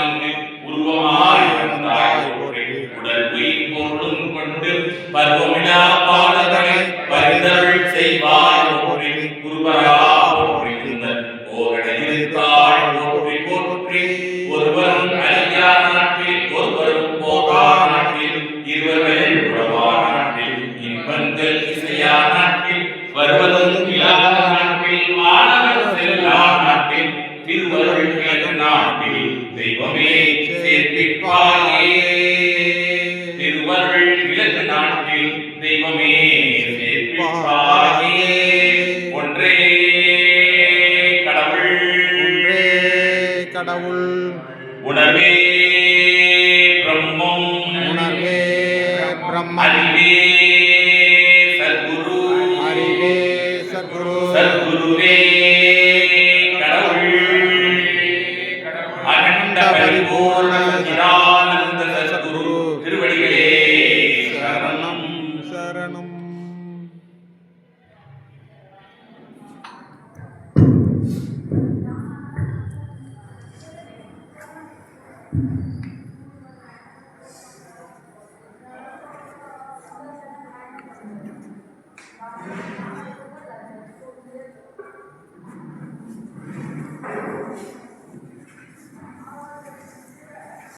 இங்கு உருவமாய் வந்தாய் உடல் உயிர் பொருளும் கொண்டு பருவமிலா பாடகனை பரிதருள் செய்வாய். போற்றி குருபரா போற்றி போற்றி போற்றி. ஒருவரும் நாட்டில் ஒருவரும் போகா நாட்டில் உறவா நாட்டில் இன்பங்கள் இசையா நாட்டில் வருவதும் இல்லாத நாட்டில் மாணவர் செல்லா நாட்டில் தெய்வமே சேர்ப்பிப்பாயே திருவருள் விலகு நாட்டில் தெய்வமே சேர்ப்பிப்பாயே ஒன்றே கடவுள். ஒன்றே கடவுள். உணர்வே பிரம்மம். உணர்வே பிரம்ம அறிவே சத்குரு. அறிவே சத்குரு. சத்குருவே அகண்ட பரிபூர்ண சச்சிதானந்த சத்குரு திருவடிகளே சரணம் சரணம் சரணம்